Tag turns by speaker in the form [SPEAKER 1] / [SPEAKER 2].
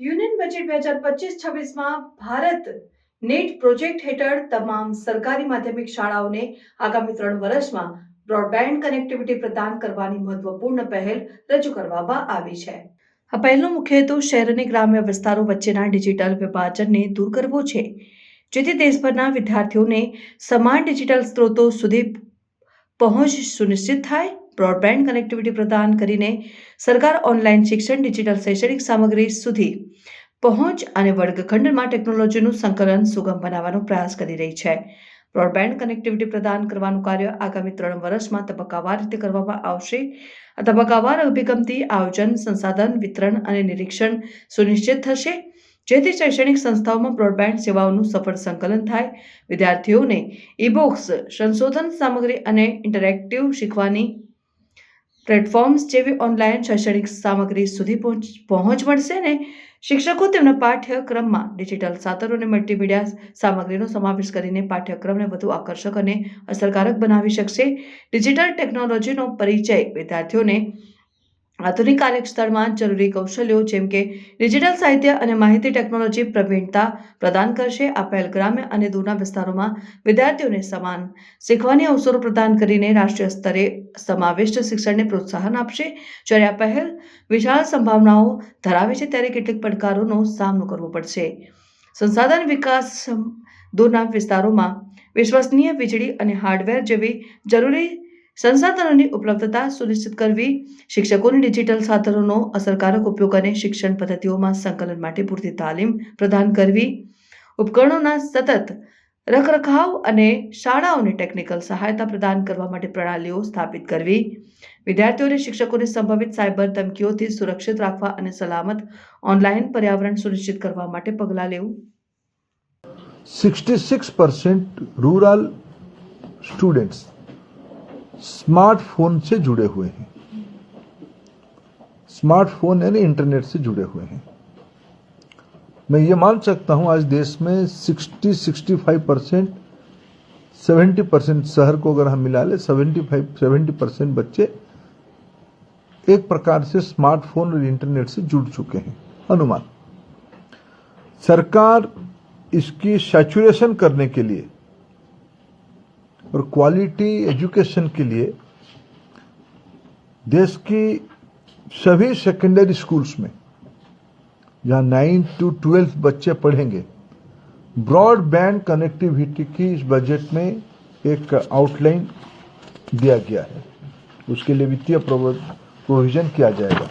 [SPEAKER 1] Union budget બે હજાર પચીસ છવ્વીસમાં ભારત નેટ પ્રોજેક્ટ હેઠળ તમામ સરકારી માધ્યમિક શાળાઓને આગામી ત્રણ વર્ષમાં બ્રોડબેન્ડ કનેક્ટિવિટી પ્રદાન કરવાની મહત્વપૂર્ણ પહેલ રજૂ કરવામાં આવી છે. આ પહેલનો મુખ્ય હેતુ શહેર અને ગ્રામ્ય વિસ્તારો વચ્ચેના ડિજિટલ વિભાજનને દૂર કરવો છે, જેથી દેશભરના વિદ્યાર્થીઓને સમાન ડિજિટલ સ્ત્રોતો સુધી પહોંચ સુનિશ્ચિત થાય, બ્રોડબેન્ડ કનેક્ટિવિટી પ્રદાન કરીને સરકાર ઓનલાઈન શિક્ષણ, ડિજિટલ શૈક્ષણિક સામગ્રી સુધી પહોંચ અને વર્ગખંડમાં ટેકનોલોજીનું સંકલન સુગમ બનાવવાનો પ્રયાસ કરી રહી છે. બ્રોડબેન્ડ કનેક્ટિવિટી પ્રદાન કરવાનું કાર્ય આગામી ત્રણ વર્ષમાં તબક્કાવાર રીતે કરવામાં આવશે. આ તબક્કાવાર અભિગમથી આયોજન, સંસાધન વિતરણ અને નિરીક્ષણ સુનિશ્ચિત થશે. જેથી શૈક્ષણિક સંસ્થાઓમાં બ્રોડબેન્ડ સેવાઓનું સફળ સંકલન થાય. વિદ્યાર્થીઓને ઈ-બુક્સ સંશોધન સામગ્રી અને ઇન્ટરેક્ટિવ શીખવાની પ્લેટફોર્મ્સ જેવી ઓનલાઈન શૈક્ષણિક સામગ્રી સુધી પહોંચ પહોંચ મળશે ને શિક્ષકો તેમના પાઠ્યક્રમમાં ડિજિટલ સાધનો અને મલ્ટીમીડિયા સામગ્રીનો સમાવેશ કરીને પાઠ્યક્રમને વધુ આકર્ષક અને અસરકારક બનાવી શકશે. ડિજિટલ ટેકનોલોજીનો પરિચય વિદ્યાર્થીઓને આધુનિક કાર્યસ્થળમાં જરૂરી કૌશલ્યો જેમ કે ડિજિટલ સાહિત્ય અને માહિતી ટેકનોલોજી પ્રવીણતા પ્રદાન કરશે. આ પહેલ ગ્રામ્ય અને દૂરના વિસ્તારોમાં વિદ્યાર્થીઓને સમાન શીખવાની અવસરો પ્રદાન કરીને રાષ્ટ્રીય સ્તરે સમાવિષ્ટ શિક્ષણને પ્રોત્સાહન આપશે. જ્યારે આ પહેલ વિશાળ સંભાવનાઓ ધરાવે છે, ત્યારે કેટલીક પડકારોનો સામનો કરવો પડશે. સંસાધન વિકાસ દૂરના વિસ્તારોમાં વિશ્વસનીય વીજળી અને હાર્ડવેર જેવી જરૂરી સંસાધનોની ઉપલબ્ધતા સુનિશ્ચિત કરવી, શિક્ષકોની ડિજિટલ સાધનોનો અસરકારક ઉપયોગ અને શિક્ષણ પદ્ધતિઓમાં સંકલન માટે પૂરતી તાલીમ પ્રદાન કરવી, ઉપકરણોના સતત રખરખાવ અને શાળાઓને ટેકનિકલ સહાયતા પ્રદાન કરવા માટે પ્રણાલીઓ સ્થાપિત કરવી, વિદ્યાર્થીઓને શિક્ષકોને સંભવિત સાયબર ધમકીઓથી સુરક્ષિત રાખવા અને સલામત ઓનલાઈન પર્યાવરણ સુનિશ્ચિત કરવા માટે પગલાં લેવું.
[SPEAKER 2] Sixty six percent rural students smartphone से जुड़े हुए हैं। स्मार्टफ़ोन यानी इंटरनेट से जुड़े हुए हैं। मैं ये मान सकता हूँ आज देश में 60 65 परसेंट, सेवेंटी परसेंट शहर को अगर हम मिला ले 75 70 परसेंट बच्चे एक प्रकार से स्मार्टफ़ोन और इंटरनेट से जुड़ चुके हैं। अनुमान। सरकार इसकी सैचुरेशन करने के लिए और क्वालिटी एजुकेशन के लिए देश की सभी सेकेंडरी स्कूल्स में, जहाँ नाइन्थ टू ट्वेल्थ बच्चे पढ़ेंगे ब्रॉडबैंड कनेक्टिविटी की इस बजट में एक आउटलाइन दिया गया है। उसके लिए वित्तीय प्रोविज़न किया जाएगा।